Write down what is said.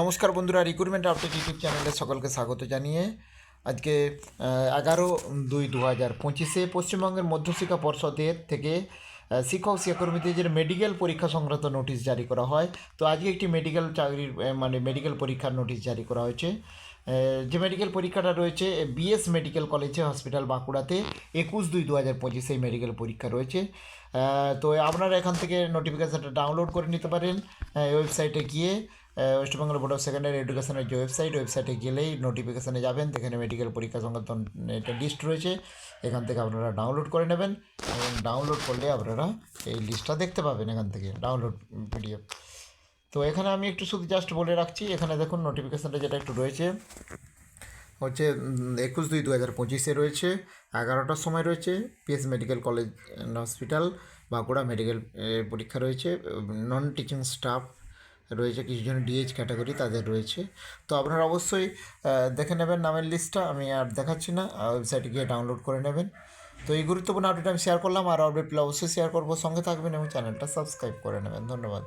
নমস্কার বন্ধুরা recruitment update YouTube চ্যানেলে সকলকে স্বাগত জানিয়ে আজকে এগারো দুই দু হাজার পঁচিশে পশ্চিমবঙ্গের মধ্যশিক্ষা পর্ষদের থেকে শিক্ষক শিক্ষাকর্মীদের যে মেডিকেল পরীক্ষা সংক্রান্ত নোটিশ জারি করা হয়, তো আজকে একটি মেডিকেল চাকরির মানে মেডিকেল পরীক্ষার নোটিশ জারি করা হয়েছে। যে মেডিকেল পরীক্ষাটা রয়েছে বিএস মেডিকেল কলেজে হসপিটাল বাঁকুড়াতে, একুশ দুই দু হাজার পঁচিশে এই মেডিকেল পরীক্ষা রয়েছে। তো আপনারা এখান থেকে নোটিফিকেশানটা ডাউনলোড করে নিতে পারেন ওয়েবসাইটে গিয়ে। West Bengal board of secondary এডুকেশনের যে ওয়েবসাইট, ওয়েবসাইটে গেলেই নোটিফিকেশানে যাবেন। এখানে মেডিকেল পরীক্ষা সংক্রান্ত একটা লিস্ট রয়েছে, এখান থেকে আপনারা ডাউনলোড করে নেবেন এবং ডাউনলোড করলে আপনারা এই লিস্টটা দেখতে পাবেন এখান থেকে ডাউনলোড পিডিএফ তো এখানে আমি একটু শুধু জাস্ট বলে রাখছি, এখানে দেখুন নোটিফিকেশানটা যেটা একটু রয়েছে, হচ্ছে একুশ দুই দু হাজার পঁচিশে রয়েছে, এগারোটার সময় রয়েছে PS medical college hospital Bankura medical পরীক্ষা রয়েছে নন টিচিং স্টাফ রয়েছে কিছু জন ডিএইচ ক্যাটাগরি তাদের রয়েছে। তো আপনারা অবশ্যই দেখে নেবেন নামের লিস্টটা আমি আর দেখাচ্ছি না ওয়েবসাইটে গিয়ে ডাউনলোড করে নেবেন। তো এই গুরুত্বপূর্ণ আপডেট আমি শেয়ার করলাম, আর আপডেটগুলো অবশ্যই শেয়ার করব। সঙ্গে থাকবেন এবং চ্যানেলটা সাবস্ক্রাইব করে নেবেন। ধন্যবাদ।